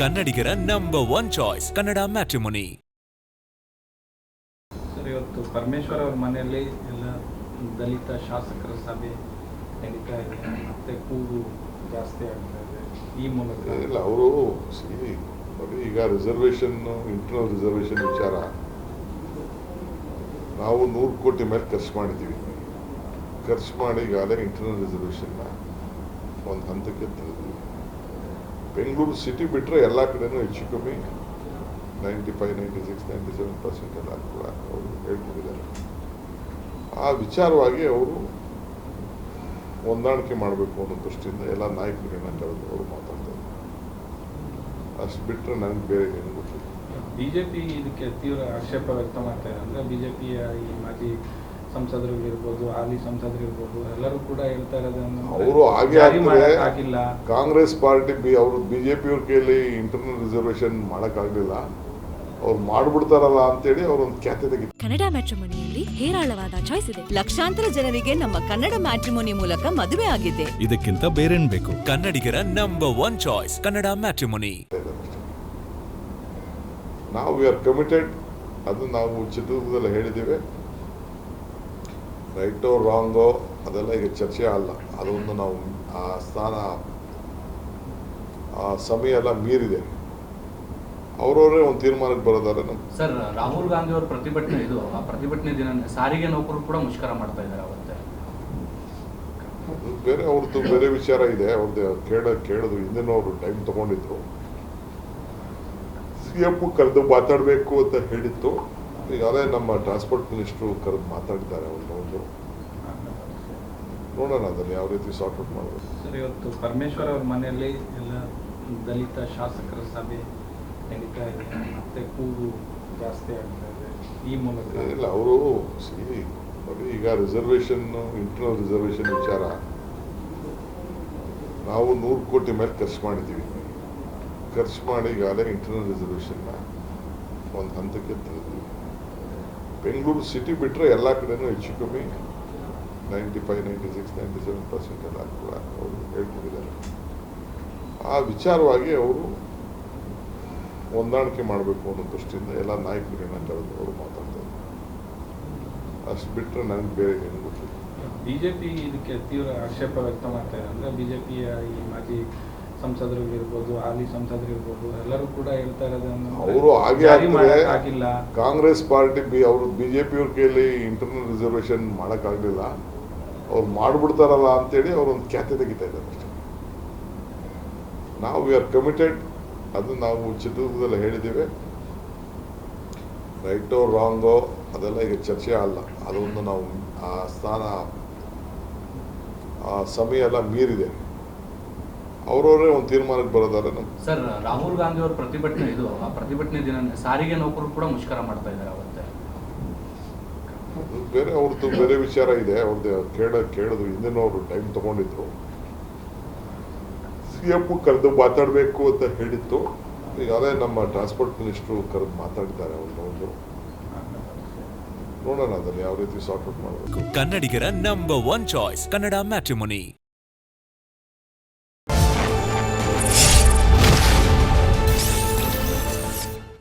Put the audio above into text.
ಕನ್ನಡಿಗರ number one choice Kannada matrimony sir ಇವತ್ತು ಪರಮೇಶ್ವರ್ ಅವ್ರ ಮನೆಯಲ್ಲಿ ಎಲ್ಲ ದಲಿತ ಶಾಸಕರ ಸಭೆ ನಡೀತಾ ಇದೆ. ಮತ್ತೆ ಕೂಗು ಜಾಸ್ತಿ ಆಗ್ತಾ ಇದೆ. ಈ ಮೂಲಕ ಇಲ್ಲ ಅವರು ಈಗ ರಿಸರ್ವೇಷನ್ ಇಂಟರ್ನಲ್ ರಿಸರ್ವೇಷನ್ ವಿಚಾರ. ನಾವು ನೂರು ಕೋಟಿ ಮೇಲೆ ಖರ್ಚು ಮಾಡಿದ್ದೀವಿ. ಖರ್ಚು ಮಾಡಿ ಈಗಾಗಲೇ ಇಂಟರ್ನಲ್ ರಿಸರ್ವೇಷನ್ನ ಒಂದು ಹಂತಕ್ಕೆ ತಂದಿದ್ದೀವಿ ಬೆಂಗಳೂರು ಸಿಟಿ ಬಿಟ್ಟರೆ ಎಲ್ಲ ಕಡೆನೂ ಹೆಚ್ಚು ಕಮ್ಮಿ ninety five ninety six ninety seven percent ಎಲ್ಲ ಕೂಡ ಅವರು ಹೇಳ್ಕೊಂಡಿದ್ದಾರೆ. ಆ ವಿಚಾರವಾಗಿ ಅವರು ಹೊಂದಾಣಿಕೆ ಮಾಡಬೇಕು ಅನ್ನೋ ದೃಷ್ಟಿಯಿಂದ ಎಲ್ಲ ನಾಯಕರನ್ನ ಕರೆದು ಅವರು ಮಾತಾಡ್ತಾರೆ ಅಷ್ಟು ಬಿಟ್ಟರೆ ನನಗೆ ಬೇರೆ ಏನು ಗೊತ್ತಿಲ್ಲ. ಬಿಜೆಪಿ ಇದಕ್ಕೆ ತೀವ್ರ ಆಕ್ಷೇಪ ವ್ಯಕ್ತ ಮಾಡ್ತಾ ಇದೆ ಅಂದ್ರೆ ಬಿಜೆಪಿಯ ಈ ಮಾಜಿ ಸಂಸದರು ಇರ್ಬೋದು ಹಾಲಿ ಸಂಸದರು ಇರ್ಬೋದು ಎಲ್ಲರೂ ಕೂಡ ಹೇಳ್ತಾ ಇರೋದನ್ನು ಅವರು ಹಾಗೆ ಆಗಿಲ್ಲ. ಕಾಂಗ್ರೆಸ್ ಪಾರ್ಟಿ ಬಿ ಅವರು ಬಿಜೆಪಿ ಜೆ ಪಿಯವ್ರ ಕೈಯಲ್ಲಿ ಇಂಟರ್ನಲ್ ರಿಸರ್ವೇಷನ್ ಮಾಡೋಕ್ಕಾಗಲಿಲ್ಲ. ಅವ್ರು ಮಾಡ್ಬಿಡ್ತಾರಲ್ಲ ಅಂತೇಳಿ ಅವ್ರ ಒಂದು ಖ್ಯಾತೆ ತೆಗಿತಾರೆ ಕನ್ನಡ ಮ್ಯಾಟ್ರಿಮೋನಿಯಲ್ಲಿ ಹೇರಾಳವಾದ ಚಾಯ್ಸ್ ಇದೆ. ಲಕ್ಷಾಂತರ ಜನರಿಗೆ ನಮ್ಮ ಕನ್ನಡ ಮ್ಯಾಟ್ರಿಮೋನಿ ಮೂಲಕ ಮದುವೆ ಆಗಿದೆ. ಇದಕ್ಕಿಂತ ಬೇರೇನ್ ಬೇಕು? ಕನ್ನಡಿಗರ number one choice Kannada matrimony. ನಾವು ವಿ ಆರ್ ಕಮಿಟೆಡ್ ಅದು ನಾವು ಚಿತ್ರದುರ್ಗದಲ್ಲಿ ಹೇಳಿದ್ದೇವೆ. ರೈಟೋ ರಾಂಗೋ ಅದೆಲ್ಲ ಈಗ ಚರ್ಚೆ ಅಲ್ಲ. ಅದೊಂದು ನಾವು ಆ ಸ್ಥಾನ ಆ ಸಮಯ ಎಲ್ಲ ಮೀರಿದೆ. ಅವರವರೇ ಒಂದು ತೀರ್ಮಾನಕ್ಕೆ ಬರೋದಾರೆ ನಮ್ಮ ಸರ್ ರಾಹುಲ್ ಗಾಂಧಿ ಅವರ ಪ್ರತಿಭಟನೆ ಇದು ಆ ಪ್ರತಿಭಟನೆ ದಿನ ಸಾರಿಗೆ ನೌಕರರು ಕೂಡ ಮುಷ್ಕರ ಮಾಡ್ತಾ ಇದ್ದಾರೆ ಅವತ್ತೆ. ಬೇರೆ ಅವ್ರದ್ದು ಬೇರೆ ವಿಚಾರ ಇದೆ. ಅವ್ರದ್ದು ಕೇಳ ಕೇಳಿದ್ರು. ಹಿಂದಿನವರು ಟೈಮ್ ತಗೊಂಡಿದ್ರು. ಸಿ ಎಫ್ ಕರೆದು ಮಾತಾಡಬೇಕು ಅಂತ ಹೇಳಿತ್ತು. ಈಗಾಗಲೇ ನಮ್ಮ ಟ್ರಾನ್ಸ್ಪೋರ್ಟ್ ಮಿನಿಸ್ಟ್ರು ಕರೆದು ಮಾತಾಡಿದ್ದಾರೆ ಅವ್ರನ್ನ ಒಂದು ನೋಡೋಣ ಅದನ್ನು ಯಾವ ರೀತಿ ಸಾರ್ಟ್ ಔಟ್ ಮಾಡಬೇಕು. ಸರ್ ಇವತ್ತು ಪರಮೇಶ್ವರ್ ಅವ್ರ ಮನೆಯಲ್ಲಿ ಎಲ್ಲ ದಲಿತ ಶಾಸಕರ ಸಭೆ ನಡೀತಾ ಇದೆ. ಮತ್ತೆ ಕೂಗು ಜಾಸ್ತಿ ಆಗ್ತಾ ಇದೆ. ಈ ಮೂಲಕ ಇಲ್ಲ ಅವರು ನೋಡಿ ಈಗ ರಿಸರ್ವೇಷನ್ ಇಂಟರ್ನಲ್ ರಿಸರ್ವೇಷನ್ ವಿಚಾರ. ನಾವು ನೂರು ಕೋಟಿ ಮೇಲೆ ಖರ್ಚು ಮಾಡಿದ್ದೀವಿ. ಖರ್ಚು ಮಾಡಿ ಈಗಾಗಲೇ ಇಂಟರ್ನಲ್ ರಿಸರ್ವೇಷನ್ನ ಒಂದು ಹಂತಕ್ಕೆ ತಂದಿದ್ದೀವಿ ಬೆಂಗಳೂರು ಸಿಟಿ ಬಿಟ್ಟರೆ ಎಲ್ಲ ಕಡೆನೂ ಹೆಚ್ಚು ಕಮ್ಮಿ ninety five ninety six ninety seven percent ಎಲ್ಲ ಕೂಡ ಅವರು ಹೇಳ್ಕೊಂಡಿದ್ದಾರೆ. ಆ ವಿಚಾರವಾಗಿ ಅವರು ಹೊಂದಾಣಿಕೆ ಮಾಡಬೇಕು ಅನ್ನೋ ದೃಷ್ಟಿಯಿಂದ ಎಲ್ಲ ನಾಯಕರನ್ನ ಕರೆದು ಅವರು ಮಾತಾಡ್ತಾರೆ. ಅಷ್ಟು ಬಿಟ್ಟರೆ ನನಗೆ ಬೇರೆ ಏನು ಗೊತ್ತಿಲ್ಲ. ಬಿಜೆಪಿ ಇದಕ್ಕೆ ತೀವ್ರ ಆಕ್ಷೇಪ ವ್ಯಕ್ತ ಮಾಡ್ತಾ ಇದೆ ಅಂದ್ರೆ ಬಿಜೆಪಿಯ ಈ ಮಾಜಿ ಸಂಸದರು ಇರ್ಬೋದು ಹಾಲಿ ಸಂಸದರು ಇರ್ಬೋದು ಎಲ್ಲರೂ ಕೂಡ ಹೇಳ್ತಾ ಇರೋದನ್ನು ಅವರು ಹಾಗೆ ಜಾರಿ ಕಾಂಗ್ರೆಸ್ ಪಾರ್ಟಿ ಬಿ ಅವರು ಬಿಜೆಪಿ ಅವ್ರ ಪಿಯವ್ರ ಕೈಯಲ್ಲಿ ಇಂಟರ್ನಲ್ ರಿಸರ್ವೇಶನ್ ಮಾಡೋಕ್ಕಾಗಲಿಲ್ಲ ಅವ್ರು ಮಾಡ್ಬಿಡ್ತಾರಲ್ಲ ಅಂತೇಳಿ ಅವ್ರೊಂದು ಒಂದು ಖ್ಯಾತೆ ತೆಗಿತಾ ಇದ್ದಾರೆ ಅಷ್ಟೇ. ನಾವು ವಿ ಆರ್ ಕಮಿಟೆಡ್ ಅದು ನಾವು ಚಿತ್ರದುರ್ಗದಲ್ಲಿ ಹೇಳಿದ್ದೇವೆ. ರೈಟೋ ರಾಂಗೋ ಅದೆಲ್ಲ ಈಗ ಚರ್ಚೆ ಅಲ್ಲ. ಅದೊಂದು ನಾವು ಆ ಸ್ಥಾನ ಆ ಸಮಯ ಎಲ್ಲ ಮೀರಿದೆ. ಅವರವರೇ ಒಂದು ತೀರ್ಮಾನಕ್ಕೆ ಬರೋದಾರೆ ನಮ್ಮ ಸರ್ ರಾಹುಲ್ ಗಾಂಧಿ ಅವ್ರ ಪ್ರತಿಭಟನೆ ಇದು ಆ ಪ್ರತಿಭಟನೆ ದಿನ ಸಾರಿಗೆ ನೌಕರರು ಕೂಡ ಮುಷ್ಕರ ಮಾಡ್ತಾ ಇದ್ದಾರೆ ಅವತ್ತೆ. ಬೇರೆ ಅವ್ರದ್ದು ಬೇರೆ ವಿಚಾರ ಇದೆ ಅವ್ರದ್ದು ಕೇಳ ಕೇಳಿದ್ರು ಹಿಂದಿನವರು ಟೈಮ್ ತಗೊಂಡಿದ್ರು. ಸಿ ಎಫ್ ಕರೆದು ಮಾತಾಡಬೇಕು ಅಂತ ಹೇಳಿತ್ತು. ಈಗಾಗಲೇ ನಮ್ಮ ಟ್ರಾನ್ಸ್ಪೋರ್ಟ್ ಮಿನಿಸ್ಟ್ರು ಕರೆದು ಮಾತಾಡ್ತಾರೆ ಅವ್ರನ್ನ ಒಂದು ನೋಡೋಣ ಅದನ್ನು ಯಾವ ರೀತಿ ಸಾರ್ಟ್ ಔಟ್ ಮಾಡಬೇಕು. ಕನ್ನಡಿಗರ number one choice Kannada matrimony